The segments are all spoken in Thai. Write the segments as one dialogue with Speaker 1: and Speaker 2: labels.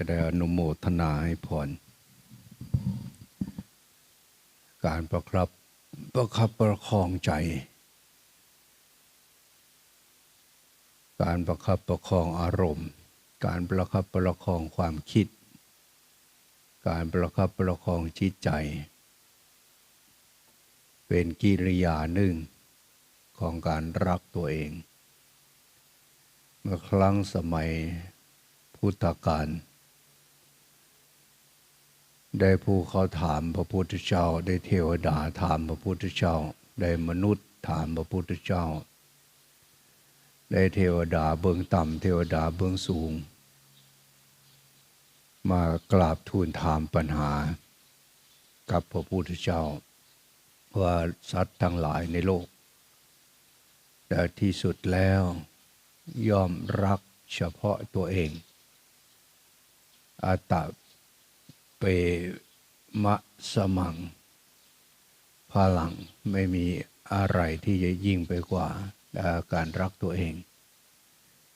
Speaker 1: จะได้อนุโมทนาให้พร การประครับประคับประคองใจ การประคับประคองอารมณ์ การประคับประคองความคิด การประคับประคองจิตใจ เป็นกิริยาหนึ่งของการรักตัวเอง เมื่อครั้งสมัยพุทธกาล ได้ผู้เขาถามพระพุทธเจ้า ได้เทวดาถามพระพุทธเจ้า ได้มนุษย์ถามพระพุทธเจ้า ได้เทวดาเบื้องต่ำเทวดาเบื้องสูง มากราบทูลถามปัญหา กับพระพุทธเจ้า ว่าสัตว์ทั้งหลายในโลก แต่ที่สุดแล้วยอมรักเฉพาะตัวเองอาตา เปมะสมัง พลังไม่มีอะไรที่จะยิ่งไปกว่าการรักตัวเอง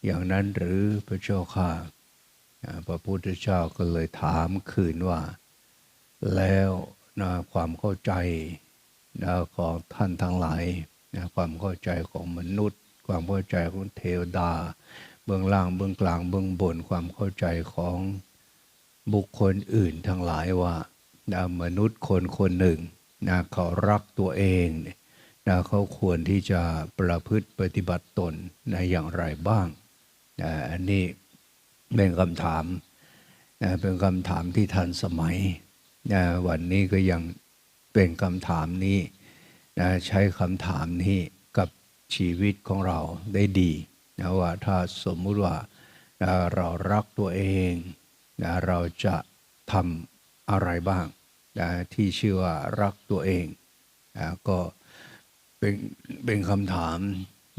Speaker 1: อย่างนั้นหรือพระเจ้าข้าพระพุทธเจ้าก็เลยถามคืนว่า แล้วนะความเข้าใจนะของท่านทั้งหลายนะความเข้าใจของมนุษย์ ความเข้าใจของเทวดา เบื้องล่างเบื้องกลางเบื้องบนความเข้าใจของ บุคคลอื่นทั้งหลายว่านะมนุษย์คนคนหนึ่งนะเขารักตัวเองนะเขาควรที่จะประพฤติปฏิบัติตนนะอย่างไรบ้างนะอันนี้เป็นคำถามนะเป็นคำถามที่ทันสมัยนะวันนี้ก็ยังเป็นคำถามนี้นะใช้คำถามนี้กับชีวิตของเราได้ดีนะว่าถ้าสมมุติว่านะเรารักตัวเอง นะเราจะทำอะไรบ้างนะที่ชื่อว่ารักตัวเองนะก็เป็นเป็นคำถาม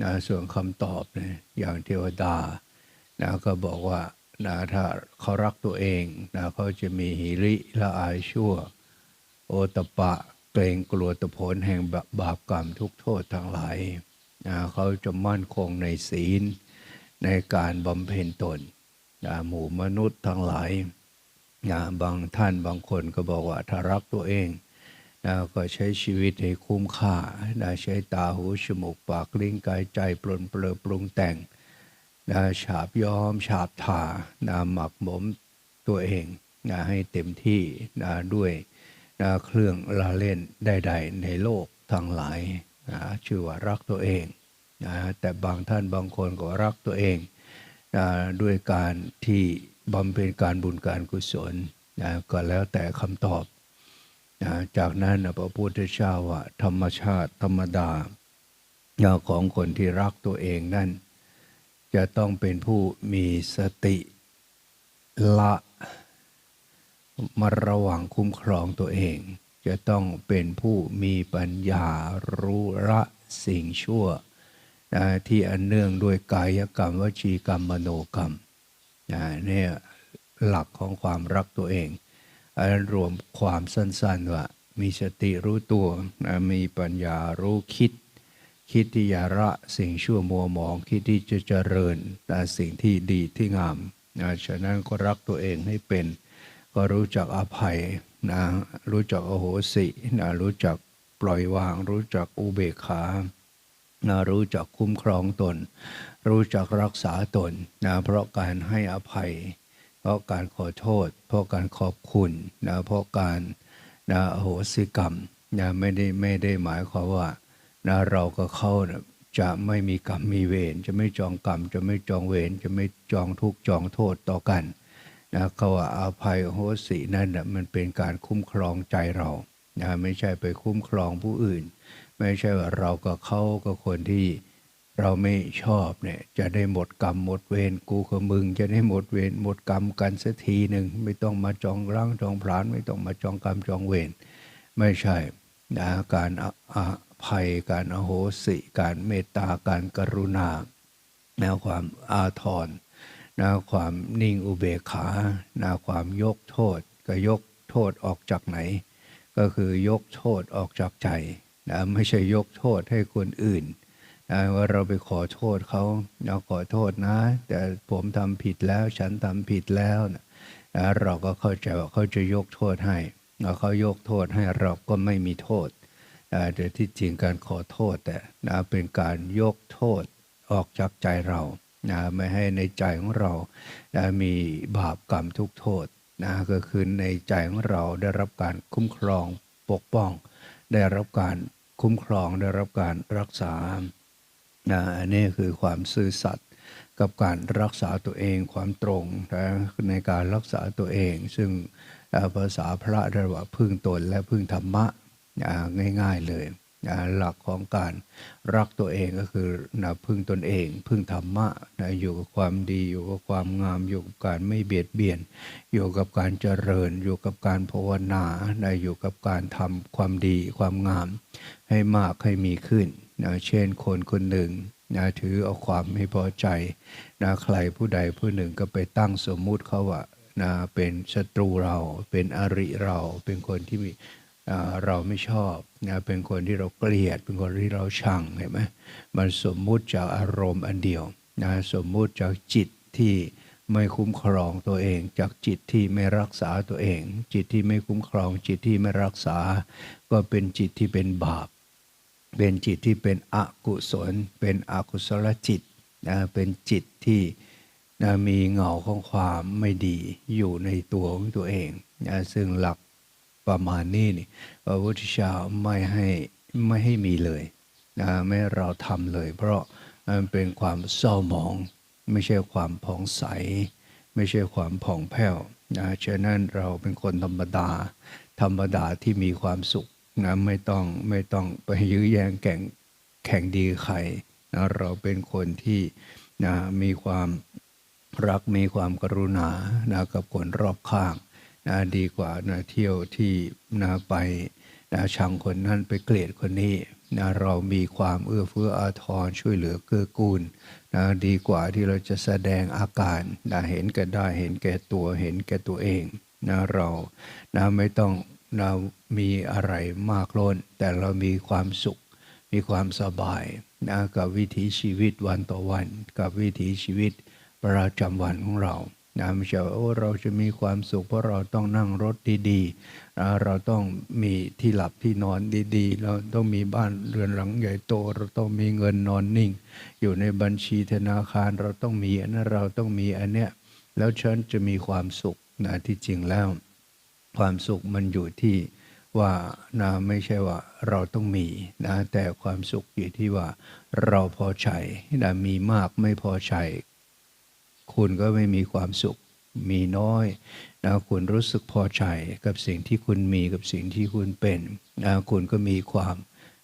Speaker 1: นะส่วนคำตอบนะอย่างเทวดานะก็บอกว่านะถ้าเขารักตัวเองนะเขาจะมีหิริละอายชั่ว โอตปะเกรงกลัวตผลแห่งบาปกรรมทุกโทษทั้งหลายนะเขาจะมั่นคงในศีลในการบำเพ็ญตน หมู่มนุษย์ทั้งหลายบางท่านบางคนก็บอกว่าถ้ารักตัวเองนะก็ใช้ชีวิตให้คุ้มค่านะใช้ตาหูจมูกปากลิ้นกายใจปลนเปลือปรุงแต่งนะฉาบย้อมฉาบทานะหมักหมมตัวเองนะให้เต็มที่นะด้วยนะเครื่องละเล่นใดๆในโลกทั้งหลายนะชื่อว่ารักตัวเองนะแต่บางท่านบางคนก็รักตัวเอง ด้วยการที่บำเพ็ญการบุญการกุศลนะก็แล้วแต่คำตอบนะจากนั้นพระพุทธเจ้าว่าธรรมชาติธรรมดาของคนที่รักตัวเองนั่น จะต้องเป็นผู้มีสติละมาระวังคุ้มครองตัวเอง จะต้องเป็นผู้มีปัญญารู้ละสิ่งชั่ว นะที่อันเนื่องด้วยกายกรรมวจีกรรมมโนกรรมนะเนี่ยหลักของความรักตัวเองอันรวมความสั้นๆว่ามีสติรู้ตัวนะมีปัญญารู้คิด คิดที่จะละสิ่งชั่วมัวหมองคิดที่จะเจริญแต่สิ่งที่ดีที่งามนะฉะนั้นก็รักตัวเองให้เป็น ก็รู้จักอภัยนะรู้จักโอโหสินะรู้จักปล่อยวาง รู้จักอุเบกขา นะรู้จักคุ้มครองตน รู้จักรักษาตนนะเพราะการให้อภัย เพราะการขอโทษ เพราะการขอบคุณนะเพราะการนะโหสิกรรมนะไม่ได้ไม่ได้หมายความว่านะเรากับเข้านะจะไม่มีกรรมมีเวรจะไม่จองกรรม จะไม่จองเวรจะไม่จองทุกจองโทษต่อกันนะเขาว่าอาภัยโหสินั่นนะมันเป็นการคุ้มครองใจเรานะไม่ใช่ไปคุ้มครองผู้อื่น ไม่ใช่ว่าเรากับเขากับคนที่เราไม่ชอบเนี่ยจะได้หมดกรรมหมดเวรกูกับมึง จะได้หมดเวรหมดกรรมกันสักทีหนึ่งไม่ต้องมาจองร่างจองพรานไม่ต้องมาจองกรรมจองเวรไม่ใช่นะการอภัยการอโหสิการเมตตาการกรุณาแนวความอาทรนะความนิ่งอุเบกขานะความยกโทษ ก็ยกโทษออกจากไหน ก็คือยกโทษออกจากใจ นะไม่ใช่ยกโทษให้คนอื่นนะว่าเราไปขอโทษเขาเราขอโทษนะ แต่ผมทำผิดแล้วฉันทำผิดแล้วนะเราก็เข้าใจว่าเขาจะยกโทษให้เขายกโทษให้เราก็ไม่มีโทษแต่ที่จริงการขอโทษแต่นะเป็นการยกโทษออกจากใจเรานะไม่ให้ในใจของเรานะมีบาปกรรมทุกโทษนะก็คือในใจของเราได้รับการคุ้มครองปกป้อง ได้รับการคุ้มครองได้รับการรักษานะอันนี้คือความซื่อสัตย์กับการรักษาตัวเองความตรงนะในการรักษาตัวเอง ซึ่งภาษาพระเรียกว่าพึ่งตนและพึ่งธรรมะอ่าง่าย ๆเลย นะหลักของการรักตัวเองก็คือนะพึ่งตนเอง พึ่งธรรมะนะอยู่กับความดีอยู่กับความงามอยู่กับการไม่เบียดเบียน อยู่กับการเจริญ อยู่กับการภาวนานะอยู่กับการทำความดีความงาม ให้มากให้มีขึ้นนะเช่นคนคนหนึ่งนะถือเอาความไม่พอใจนะใครผู้ใดผู้หนึ่งก็ไปตั้งสมมุติเขาว่านะเป็นศัตรูเราเป็นอริเราเป็นคนที่มี เราไม่ชอบนะเป็นคนที่เราเกลียด เป็นคนที่เราชังเห็นไหมมันสมมุติจากอารมณ์อันเดียวนะสมมุติจากจิตที่ไม่คุ้มครองตัวเอง จากจิตที่ไม่รักษาตัวเอง จิตที่ไม่คุ้มครอง จิตที่ไม่รักษา ก็เป็นจิตที่เป็นบาป เป็นจิตที่เป็นอกุศล เป็นอกุศลจิตนะเป็นจิตที่นะมีเงาของความไม่ดีอยู่ในตัวของตัวเองนะซึ่งหลัก ประมาณนี้นี่พระพุทธเจ้าไม่ให้ไม่ให้มีเลยนะไม่เราทำเลย เพราะมันเป็นความเศร้าหมอง ไม่ใช่ความผ่องใส ไม่ใช่ความผ่องแผ้วนะฉะนั้นเราเป็นคนธรรมดา ธรรมดาที่มีความสุขนะไม่ต้องไม่ต้องไปยื้อแย่งแข่งแข่งดีใครนะเราเป็นคนที่นะมีความรักมีความกรุณานะกับคนรอบข้าง นะดีกว่านะเที่ยวที่นะไปนะชังคนนั้นไปเกลียดคนนี้นะเรามีความเอื้อเฟื้ออาทรช่วยเหลือเกื้อกูลนะดีกว่าที่เราจะแสดงอาการนะเห็นแก่ได้เห็นแก่ตัวเห็นแก่ตัวเองนะเรานะไม่ต้องนะมีอะไรมากล้น แต่เรามีความสุข มีความสบายนะกับวิถีชีวิตวันต่อวัน กับวิถีชีวิตประจำวันของเรา นะไม่ใช่ว่าโอ้เราจะมีความสุขเพราะเราต้องนั่งรถดีๆนะเราต้องมีที่หลับที่นอนดีๆ เราต้องมีบ้านเรือนหลังใหญ่โต เราต้องมีเงินนอนนิ่ง อยู่ในบัญชีธนาคารเราต้องมีอันนั้นเราต้องมีอันเนี้ยแล้วฉันจะมีความสุขนะที่จริงแล้ว ความสุขมันอยู่ที่ว่านะไม่ใช่ว่าเราต้องมีนะแต่ความสุขอยู่ที่ว่าเราพอใจนะมีมากไม่พอใจ คุณก็ไม่มีความสุขมีน้อยนะคุณรู้สึกพอใจกับสิ่งที่คุณมีกับสิ่งที่คุณเป็นนะคุณก็มีความ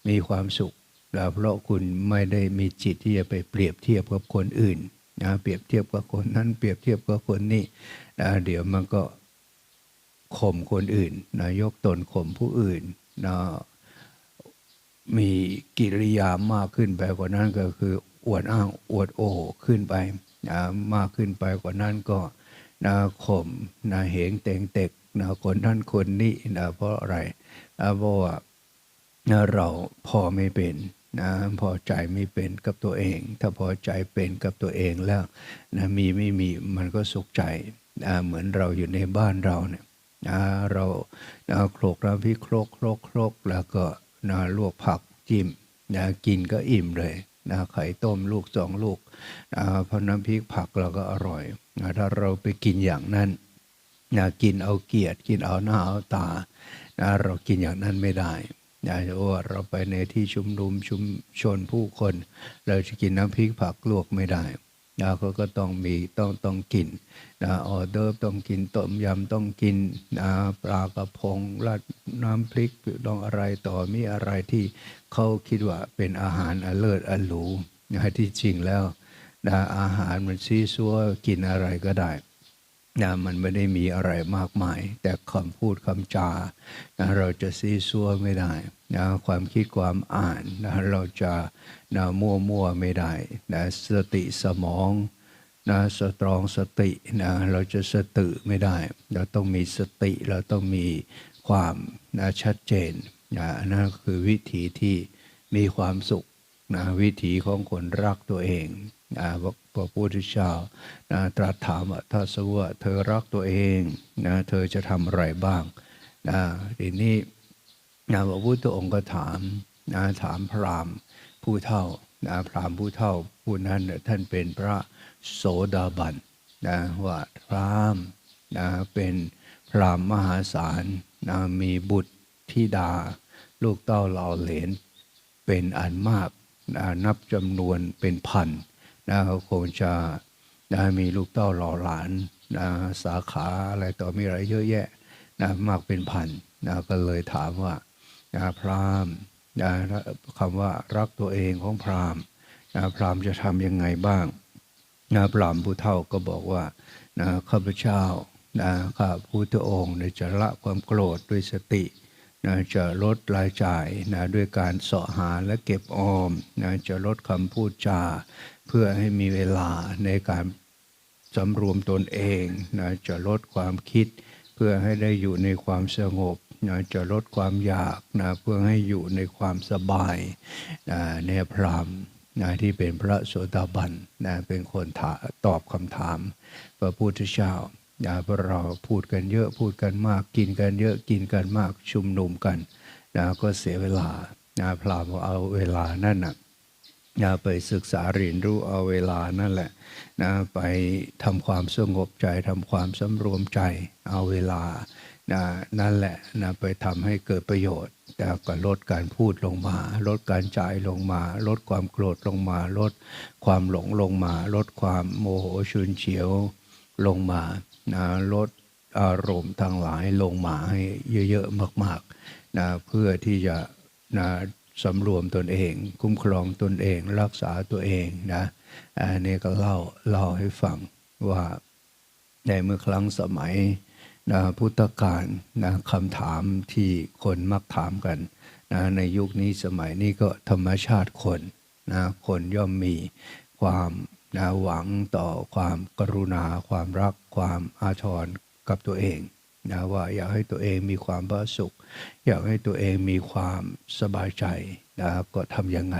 Speaker 1: มีความสุขนะเพราะคุณไม่ได้มีจิตที่จะไปเปรียบเทียบกับคนอื่นนะเปรียบเทียบกับคนนั้นเปรียบเทียบกับคนนี้นะเดี๋ยวมันก็ข่มคนอื่นนะยกตนข่มผู้อื่นนะมีกิริยามากขึ้นไปกว่านั้นก็คืออวดอ้างอวดโอ้ขึ้นไป นะมากขึ้นไปกว่านั้นก็นะข่มนะเหงเต็งเต็กนะคนนั้นคนนี้นะเพราะอะไรนะเพราะว่านะเราพอไม่เป็นนะพอใจไม่เป็นกับตัวเอง ถ้าพอใจเป็นกับตัวเองแล้วนะมีไม่มีมันก็สุขใจนะเหมือนเราอยู่ในบ้านเราเนี่ยนะเรานะโครกน้ำพริโครกโครกโครกแล้วก็นะลวกผักจิ้มนะกินก็อิ่มเลย นะไข่ต้มลูกสองลูกนะพอน้ำพริกผักเราก็อร่อยนะถ้าเราไปกินอย่างนั้นนะกินเอาเกียรติกินเอาหน้าเอาตานะเรากินอย่างนั้นไม่ได้นะเพราว่าเราไปในที่ชุมนุมชุมชนผู้คน เราจะกินน้ำพริกผักลวกไม่ได้ นะเขาก็ต้องมีต้องต้องกินนะออเดอร์ต้องกินต้มยำต้องกินนะปลากระพงราดน้ำพริกต้องอะไรต่อมีอะไรที่เขาคิดว่าเป็นอาหารอเลิศอหรูนะที่จริงแล้วนะอาหารมันซีซัวกินอะไรก็ได้ นะมันไม่ได้มีอะไรมากมาย แต่คำพูดคำจานะเราจะซีซัวไม่ได้นะความคิดความอ่านนะเราจะนะมั่วมั่วไม่ได้นะสติสมองนะสตรองสตินะเราจะสตือไม่ได้ เราต้องมีสติเราต้องมีความนะชัดเจนนะนั่นคือวิธีที่มีความสุขนะวิถีของคนรักตัวเอง นะพระพุทธเจ้านะตรัสถามว่าถ้าสมมติว่าเธอรักตัวเองนะเธอจะทำอะไรบ้างนะทีนี้นะพระพุทธองค์ก็ถามนะถามพราหมณ์ผู้เฒ่านะพราหมณ์ผู้เฒ่าผู้นั้นน่ะท่านเป็นพระโสดาบันนะว่าพราหมณ์นะเป็นพราหมณ์มหาศาลนะมีบุตรธิดา ลูกเต้าเหล่าเหลนเป็นอันมากนะนับจำนวนเป็นพัน นะเขาคงจะนะมีลูกเต้าหล่าหลานนะสาขาอะไรต่อมีอะไรเยอะแยะนะมากเป็นพันนะก็เลยถามว่านะพราหมณ์นะคำว่ารักตัวเองของพราหมณ์นะพราหมณ์จะทำยังไงบ้างนะพราหมณ์ผู้เฒ่าก็บอกว่านะข้าพเจ้านะข้าพุทธองค์จะละความโกรธด้วยสติ นะจะลดรายจ่ายนะด้วยการเสาะหาและเก็บออมนะจะลดคำพูดจา เพื่อให้มีเวลาในการสำรวมตนเองนะจะลดความคิด เพื่อให้ได้อยู่ในความสงบนะจะลดความอยากนะเพื่อให้อยู่ในความสบายนะในพรามนะที่เป็นพระโสดาบันนะเป็นคนตอบคำถามพระพุทธเจ้า นะเพราเราพูดกันเยอะพูดกันมากกินกันเยอะกินกันมากชุมนุมกันนะก็เสียเวลานะพรามเอาเวลานั่นนะนะไปศึกษาเรียนรู้เอาเวลานั่นแหละนะไปทำความสงบใจทำความสำรวมใจเอาเวลานะนั่นแหละนะไปทำให้เกิดประโยชน์แต่ก็ลดการพูดลงมา ลดการจ่ายลงมา ลดความโกรธลงมา ลดความหลงลงมา ลดความโมโหชุนเฉียว ลงมานะลดอารมณ์ทั้งหลายลงมาให้เยอะๆมากๆนะเพื่อที่จะนะสำรวมตนเอง คุ้มครองตนเอง รักษาตัวเองนะอันนี้ก็เล่าเล่าให้ฟังว่าในเมื่อครั้งสมัยนะพุทธกาลนะคำถามที่คนมักถามกันนะในยุคนี้สมัยนี้ก็ธรรมชาติคนนะคนย่อมมีความ นะหวังต่อความกรุณา ความรัก ความอาทรกับตัวเองนะว่าอยากให้ตัวเองมีความผาสุข อยากให้ตัวเองมีความสบายใจนะก็ทำยังไง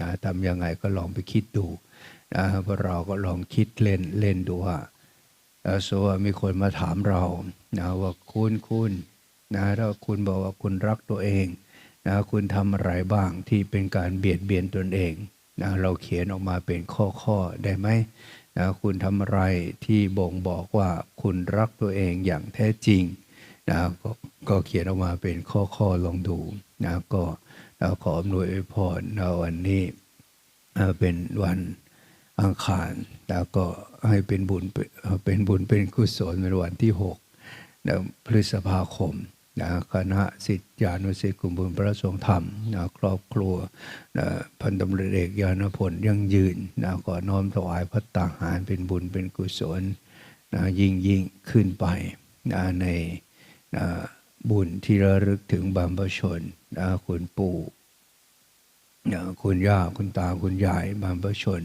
Speaker 1: นะทำยังไงก็ลองไปคิดดูนะพวกเราก็ลองคิดเล่นเล่นดูว่าสมมติว่ามีคนมาถามเรานะว่าคุณคุณนะถ้าคุณบอกว่าคุณรักตัวเองนะคุณทำอะไรบ้างที่เป็นการเบียดเบียนตนเอง นะเราเขียนออกมาเป็นข้อข้อได้ไหมนะคุณทำอะไรที่บ่งบอกว่าคุณรักตัวเองอย่างแท้จริงนะกก็เขียนออกมาเป็นข้อข้อลองดูนะก็เราขออำนวยพรในวันนี้เป็นวันอังคารแล้วก็ให้เป็นบุญเป็นบุญเป็นกุศลในวันที่หกพฤษภาคม นะคณะสิทธิานุสิกลุ่มบุญพระสงฆ์ธรรมนะครอบครัวนะพันธมรเอกยานพลยังยืนนะขอน้อมถวายพระตาหารเป็นบุญเป็นกุศลนะยิ่งยิ่งขึ้นไปนะในนะบุญที่ระลึกถึงบรรพชนนะคุณปู่นะคุณย่าคุณตาคุณยายบรรพชน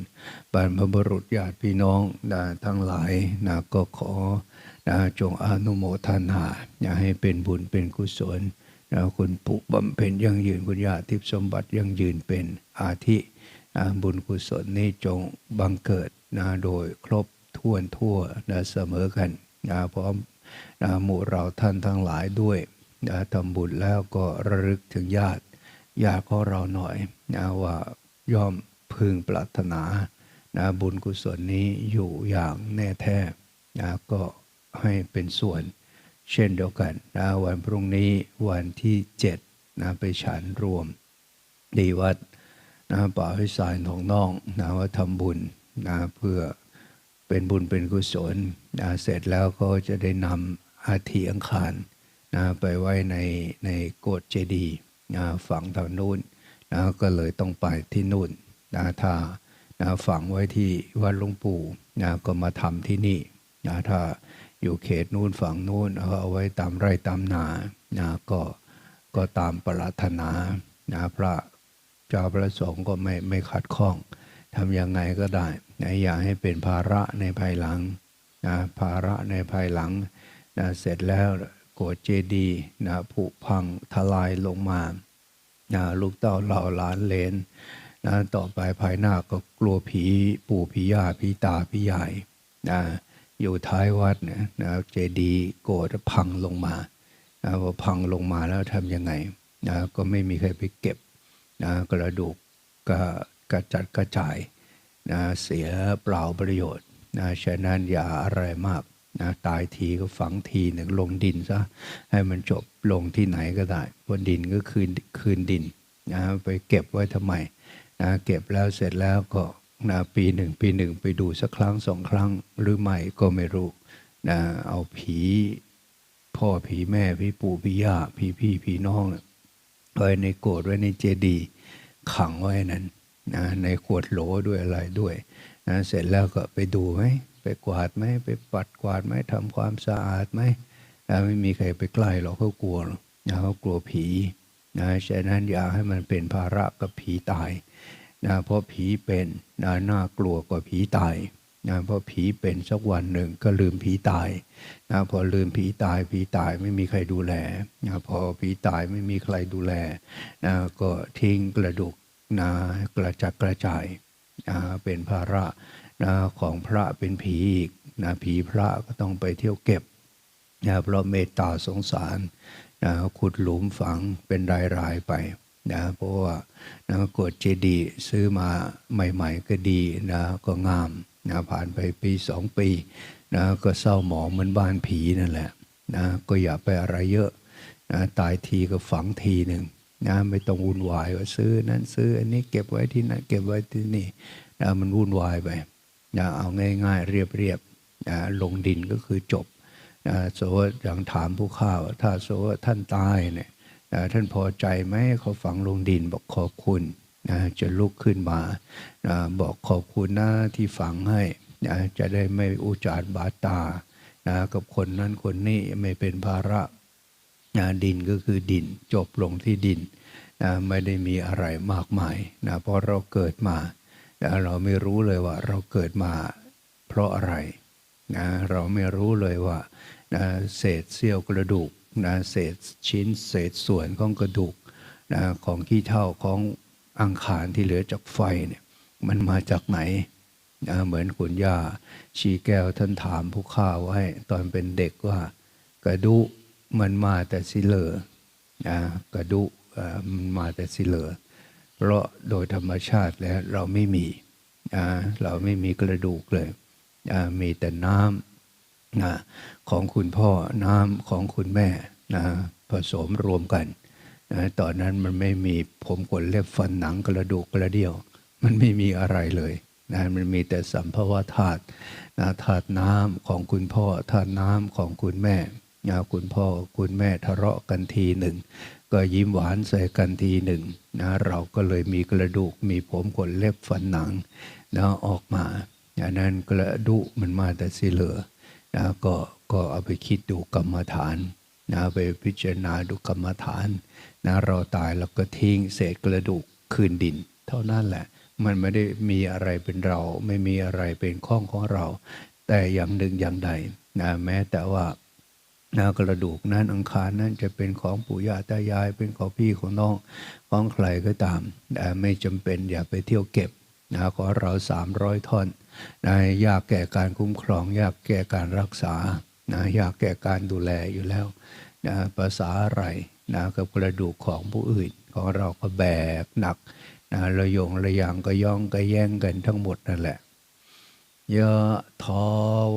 Speaker 1: บรรพบุรุษญาติพี่น้องนะทั้งหลายนะก็ขอ นะจงอนุโมทนาอย่าให้เป็นบุญเป็นกุศลนะคุณปุบำเพ็ญยังยืนคุณยาทิพสมบัติยังยืนเป็นอาทินะบุญกุศลนี้จงบังเกิดนะโดยครบถ้วนทั่วนะเสมอกันนะพร้อมนะหมู่เราท่านทั้งหลายด้วยนะทำบุญแล้วก็ระลึกถึงญาติญาติของเราหน่อยนะว่าย่อมพึงปรารถนานะบุญกุศลนี้อยู่อย่างแน่แท้นะก็ ให้เป็นส่วน เช่นเดียวกันนะวันพรุ่งนี้วันที่เจ็ดนะไปฉันรวมดีวัดนะป่าพิสายของน้องนะว่าทำบุญนะเพื่อเป็นบุญเป็นกุศลนะเสร็จแล้วก็จะได้นำอาทิอังคารนะไปไว้ในในโกดเจดีนะฝังทางนู้นนะก็เลยต้องไปที่นู่นนะถ้านะฝังไว้ที่วัดหลวงปู่นะก็มาทำที่นี่นะถ้า อยู่เขตนู้นฝั่งนู้นเอาไว้ตามไร่ตามนานะก็ก็ตามปรารถนานะพระเจ้าพระสงฆ์ก็ไม่ไม่ขัดข้องทำยังไงก็ได้นะอย่าให้เป็นภาระในภายหลังนะภาระในภายหลังนะเสร็จแล้วโกดเจดีนะผุพังทลายลงมานะลูกเต้าเหล่าหลานเลนนะต่อไปภายหน้าก็กลัวผีปู่ผีย่าผีตาผียายนะ อยู่ท้ายวัดเนี่ยนะเจดีย์โกรธพังลงมานะพอพังลงมาแล้วทำยังไงนะก็ไม่มีใครไปเก็บนะกระดูกก็กระจัดกระจายนะเสียเปล่าประโยชน์นะฉะนั้นอย่าอะไรมากนะตายทีก็ฝังทีหนึ่งลงดินซะให้มันจบลงที่ไหนก็ได้เพราะดินก็คืนคืนดินนะไปเก็บไว้ทำไมนะเก็บแล้วเสร็จแล้วก็ นะปีหนึ่งปีหนึ่งไปดูสักครั้งสองครั้งหรือไม่ก็ไม่รู้นะเอาผีพ่อผีแม่พี่ปู่พี่ย่าพี่พี่พี่น้องไว้ในโกรธไว้ในเจดีขังไว้นั้นนะในขวดโหลด้วยอะไรด้วยนะเสร็จแล้วก็ไปดูไหมไปกวาดไหมไปปัดกวาดไหมทำความสะอาดไหมนะไม่มีใครไปใกล้หรอกเขากลัวนะเขากลัวผีนะฉะนั้นอย่าให้มันเป็นภาระกับผีตาย นะเพราะผีเป็นนะน่ากลัวกว่าผีตายนะเพราะผีเป็นสักวันหนึ่งก็ลืมผีตายนะพอลืมผีตายผีตายไม่มีใครดูแลนะพอผีตายไม่มีใครดูแลนะก็ทิ้งกระดูกนะกระจัดกระจายนะเป็นภาระนะของพระเป็นผีอีกนะผีพระก็ต้องไปเที่ยวเก็บนะเพราะเมตตาสงสารนะขุดหลุมฝังเป็นรายๆไป นะเพราะว่านะกดเจดีซื้อมาใหม่ๆก็ดีนะก็งามนะผ่านไปปีสองปีนะก็เศร้าหมองเหมือนบ้านผีนั่นแหละนะก็อย่าไปอะไรเยอะนะตายทีก็ฝังทีหนึ่งนะไม่ต้องวุ่นวายว่าซื้อนั้นซื้ออันนี้เก็บไว้ที่นั่นเก็บไว้ที่นี่นะมันวุ่นวายไปนะเอาง่ายๆ เรียบๆนะลงดินก็คือจบนะโสว่าอย่างถามผู้ข้าวถ้าโสว่าท่านตายเนี่ย ท่านพอใจไหมเขาฝังลงดินบอกขอบคุณนะจะลุกขึ้นมานะบอกขอบคุณนะที่ฝังให้นะจะได้ไม่อุจารบาตานะกับคนนั้นคนนี้ไม่เป็นภาระนะดินก็คือดินจบลงที่ดินนะไม่ได้มีอะไรมากมายนะเพราะเราเกิดมานะเราไม่รู้เลยว่าเราเกิดมาเพราะอะไรนะเราไม่รู้เลยว่านะเศษเสี้ยวกระดูก นะเศษชิ้นเศษส่วนของกระดูกนะของขี้เท่าของอังคารที่เหลือจากไฟเนี่ยมันมาจากไหนนะเหมือนคุณย่าชีแก้วท่านถามผู้ข้าไว้ตอนเป็นเด็กว่ากระดูกมันมาแต่สิเลอนะกระดูกมันมาแต่สิเลอเพราะโดยธรรมชาติแล้วเราไม่มีนะเราไม่มีกระดูกเลยนะมีแต่น้ำ นะของคุณพ่อน้ำของคุณแม่นะผสมรวมกันนะตอนนั้นมันไม่มีผมขนเล็บฟันหนังกระดูกกระเดี่ยว มันไม่มีอะไรเลยนะมันมีแต่สัมภวธาตุนะธาตุน้ำของคุณพ่อธาตุน้ำของคุณแม่นะคุณพ่อคุณแม่ทะเลาะกันทีหนึ่ง ก็ยิ้มหวานใส่กันทีหนึ่งนะเราก็เลยมีกระดูกมีผมขนเล็บฟันหนังนะออกมาอันนั้นกระดูกมันมาแต่สิเหลือ นะก็ก็เอาไปคิดดูกรรมฐานนะไปพิจารณาดูกรรมฐานนะเราตายแล้วก็ทิ้งเศษกระดูกคืนดิน เท่านั้นแหละ มันไม่ได้มีอะไรเป็นเรา ไม่มีอะไรเป็นข้องของเรา แต่อย่างหนึ่งอย่างใดนะแม้แต่ว่านะกระดูกนั้นอังคารนั้นจะเป็นของปู่ย่าตายายเป็นของพี่ของน้องของใครก็ตามแต่ไม่จำเป็นอย่าไปเที่ยวเก็บ นะขอเราสามร้อยท่อนนะยากแก่การคุ้มครอง ยากแก่การรักษานะยากแก่การดูแลอยู่แล้วนะภาษาอะไรนะกับกระดูกของผู้อื่น ของเราก็แบกหนักนะระยงระยางก็ย่องก็แย่งกันทั้งหมดนั่นแหละยะทา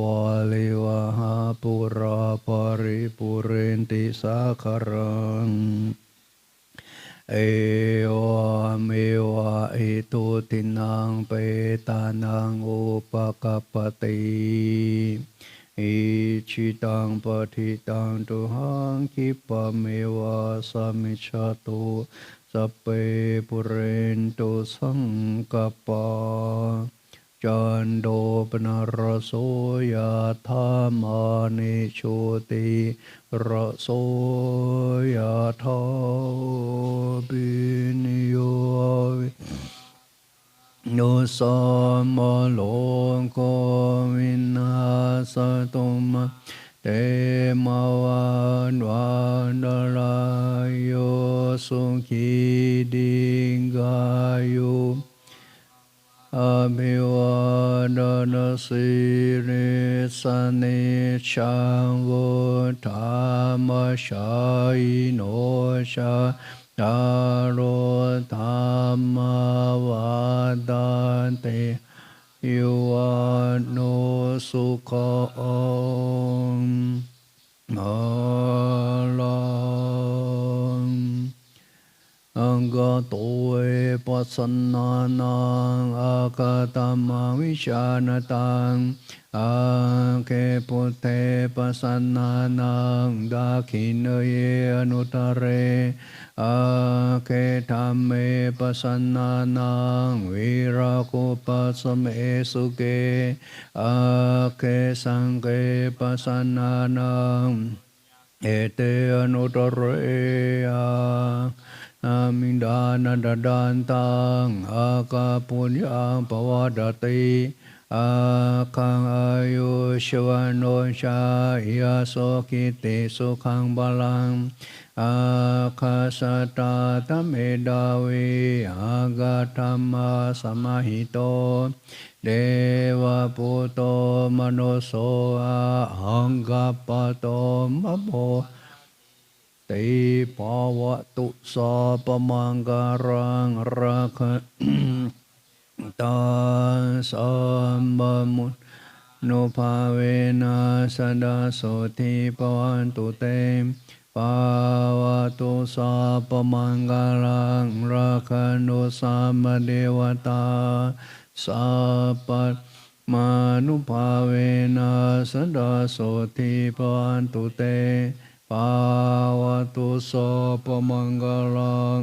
Speaker 1: วาลิวะหาปุราปริปุเรนติสาคารัง เอวเมวะ อิตุตินังเปตานังอุปกปปติอิชิตังปฏิตังตุหังคิปะเมวะสมมิชาตุสัพเพปุเรนตุสังกปา จันโดปนรโสยธามานิโชติรโสยธาปินิโยวิโนสมโลโกวินาสตุมเตมวันวันดลายโยสุขีดิงกายุ ภิวาดนาสิริสเนชังวุธามชายโนชาจารุธรรม วาดานเตยุวันโนสุของมาลังอังกโตเอปัสสนานังอาคาตมาวิชานตังอาเคปุเตปัสสนานังดาขินเยอนุตเรอาเคธรรมเมปัสสนานังวิราคุปัสสเมสุเกอาเคสังเกปัสสนานังเอเตอนุตเรอา นามิดานันดดานตังอากาปุญญังปวัดติอาคังอายุชวนโนชายาโสกิติสุขังบาลังอาคาสตาตเมดาวิอากาธรรมาสมาหิโต เดวะปุโตมโนโสอาหังกัปปโตมะโพ ติภาวะตุสาปมังการังรักขะตาสัมบมุตโนภาเวนัสดาโสทิปวันตุเตภาวะตุสาปมังการังรักขะโนสัมเดวตาสัพพะมานุภาเวนัสดาโสทิปวันตุเต ภาวะตุโสปมังกลัง